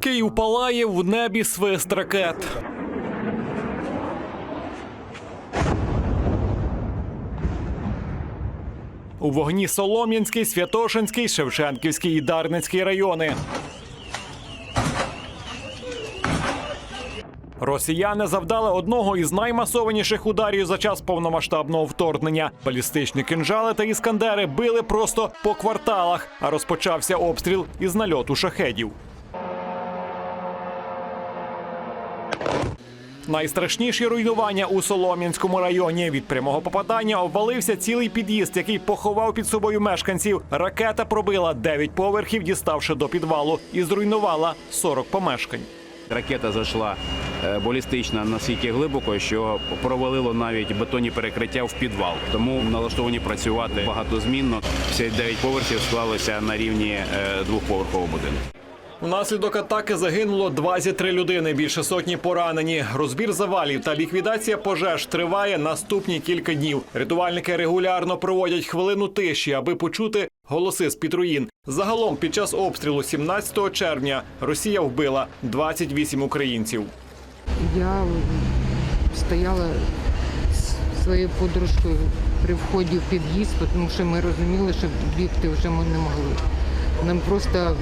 Київ палає в небі свист ракет. У вогні Солом'янський, Святошинський, Шевченківський і Дарницький райони. Росіяни завдали одного із наймасованіших ударів за час повномасштабного вторгнення. Балістичні кинжали та іскандери били просто по кварталах, а розпочався обстріл із нальоту шахедів. Найстрашніші руйнування у Солом'янському районі. Від прямого попадання обвалився цілий під'їзд, який поховав під собою мешканців. Ракета пробила 9 поверхів, діставши до підвалу, і зруйнувала 40 помешкань. Ракета зайшла е, балістична настільки глибоко, що провалило навіть бетонні перекриття в підвал. Тому налаштовані працювати багатозмінно. Всі дев'ять поверхів склалися на рівні е, двохповерхового будинку. Внаслідок атаки загинуло 23 людини, більше сотні поранені. Розбір завалів та ліквідація пожеж триває наступні кілька днів. Рятувальники регулярно проводять хвилину тиші, аби почути голоси з під руїн. Загалом, під час обстрілу 17 червня Росія вбила 28 українців. Я стояла своєю подружкою при вході в під'їзд, тому що ми розуміли, що бігти вже ми не могли. Нам просто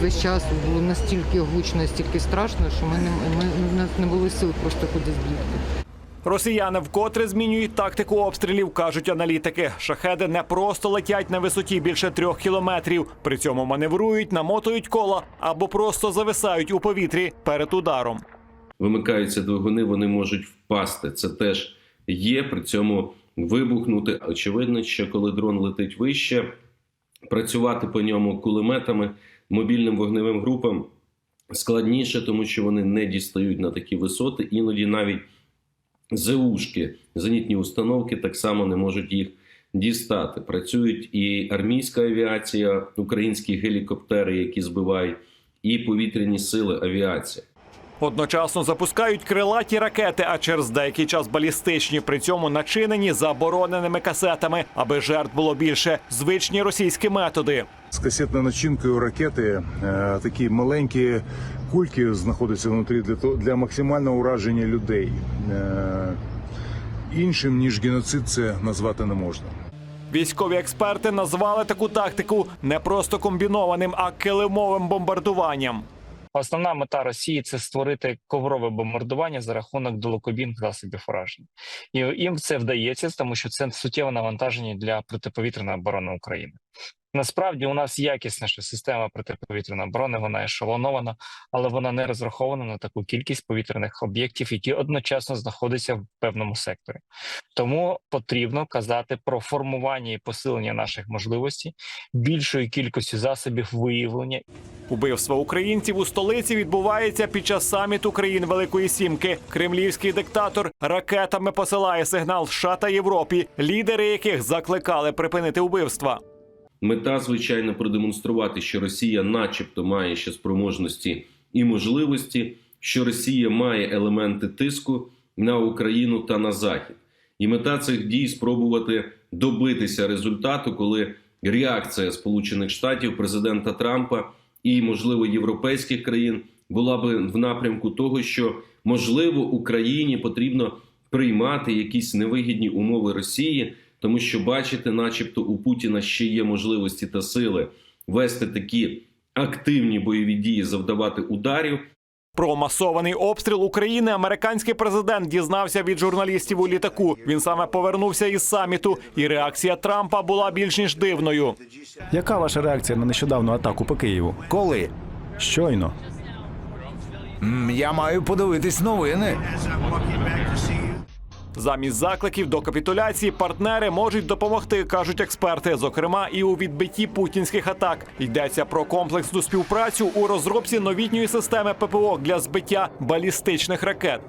весь час було настільки гучно, настільки страшно, що ми не ми, у нас не було сил просто кудись бігти. Росіяни вкотре змінюють тактику обстрілів, кажуть аналітики. Шахеди не просто летять на висоті більше трьох кілометрів. При цьому маневрують, намотують кола або просто зависають у повітрі перед ударом. вимикаються двигуни, вони можуть впасти. Це теж є. При цьому вибухнути. Очевидно, що коли дрон летить вище, працювати по ньому кулеметами, мобільним вогневим групам складніше, тому що вони не дістають на такі висоти. Іноді навіть ЗУшки, зенітні установки так само не можуть їх дістати. Працюють і армійська авіація, українські гелікоптери, які збивають, і повітряні сили авіація. Одночасно запускають крилаті ракети, а через деякий час балістичні, при цьому начинені забороненими касетами, аби жертв було більше. Звичні російські методи. З касетною начинкою ракети е, такі маленькі кульки знаходяться внутрі для того для максимального ураження людей. Е, іншим ніж геноцид це назвати не можна. Військові експерти назвали таку тактику не просто комбінованим, а килимовим бомбардуванням. Основна мета Росії це створити коврове бомбардування за рахунок далекобійних засобів ураження, і їм це вдається, тому що це суттєве навантаження для протиповітряної оборони України. Насправді у нас якісніша система протиповітряної оборони, вона ешелонована, але вона не розрахована на таку кількість повітряних об'єктів, які одночасно знаходяться в певному секторі. Тому потрібно казати про формування і посилення наших можливостей, більшої кількості засобів виявлення Убивство українців у столиці відбувається під час саміту країн Великої Сімки. Кремлівський диктатор ракетами посилає сигнал США та Європі, лідери яких закликали припинити вбивства. Мета, звичайно, продемонструвати, що Росія, начебто, має ще спроможності і можливості, що Росія має елементи тиску на Україну та на Захід. І мета цих дій спробувати добитися результату, коли реакція Сполучених Штатів, президента Трампа і, можливо, європейських країн була би в напрямку того, що можливо Україні потрібно приймати якісь невигідні умови Росії, тому що бачите, начебто, у Путіна ще є можливості та сили вести такі активні бойові дії, завдавати ударів. Про масований обстріл України американський президент дізнався від журналістів у літаку. Він саме повернувся із саміту, і реакція Трампа була більш ніж дивною. Яка ваша реакція на нещодавну атаку по Києву? Коли? Щойно. М, Я маю подивитись новини. Замість закликів до капітуляції партнери можуть допомогти, кажуть експерти, зокрема і у відбитті путінських атак. Йдеться про комплексну співпрацю у розробці новітньої системи ППО для збиття балістичних ракет.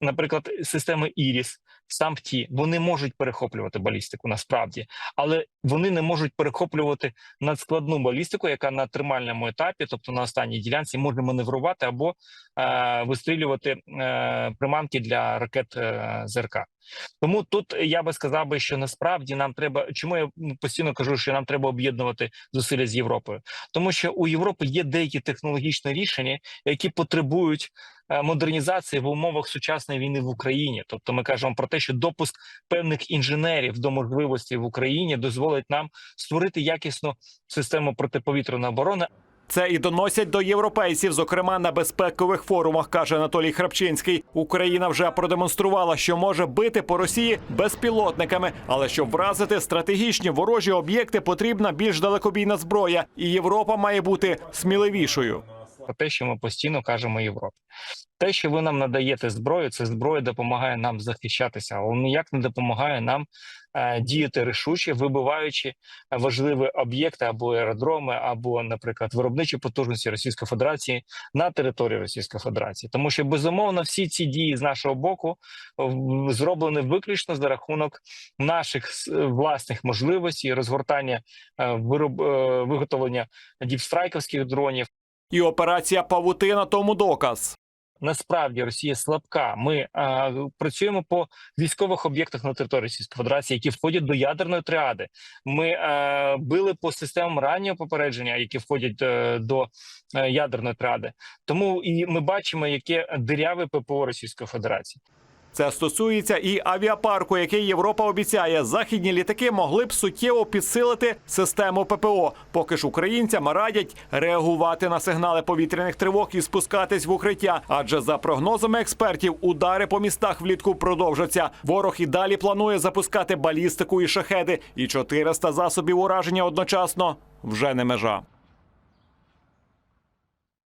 наприклад, системи Іріс, САМПТІ, вони можуть перехоплювати балістику насправді, але вони не можуть перехоплювати надскладну балістику, яка на тримальному етапі, тобто на останній ділянці, може маневрувати або е, вистрілювати е, приманки для ракет е, ЗРК. Тому тут я би сказав би, що насправді нам треба. Чому я постійно кажу, що нам треба об'єднувати зусилля з Європою, тому що у Європи є деякі технологічні рішення, які потребують е, модернізації в умовах сучасної війни в Україні. Тобто, ми кажемо про те, що допуск певних інженерів до можливості в Україні дозволить нам створити якісну систему протиповітряної оборони, Це і доносять до європейців, зокрема на безпекових форумах, каже Анатолій Храпчинський. Україна вже продемонструвала, що може бити по Росії безпілотниками, але щоб вразити стратегічні ворожі об'єкти, потрібна більш далекобійна зброя, і Європа має бути сміливішою. Про те, що ми постійно кажемо Європі. Те, що ви нам надаєте зброю, це зброя допомагає нам захищатися, але ніяк не допомагає нам е, діяти рішуче, вибиваючи е, важливі об'єкти або аеродроми, або, наприклад, виробничі потужності Російської Федерації на території Російської Федерації, тому що безумовно всі ці дії з нашого боку зроблені виключно за рахунок наших власних можливостей розгортання е, вироб, е, виготовлення діпстрайковських дронів. І операція Павутина тому доказ. Насправді Росія слабка. Ми е, працюємо по військових об'єктах на території Російської Федерації, які входять до ядерної тріади. Ми е, били по системам раннього попередження, які входять е, до е, ядерної тріади. Тому і ми бачимо, яке диряве ППО Російської Федерації. Це стосується і авіапарку, який Європа обіцяє. Західні літаки могли б суттєво підсилити систему ППО. Поки ж українцям радять реагувати на сигнали повітряних тривог і спускатись в укриття. Адже за прогнозами експертів, удари по містах влітку продовжаться. Ворог і далі планує запускати балістику і шахеди, і 400 засобів ураження одночасно вже не межа.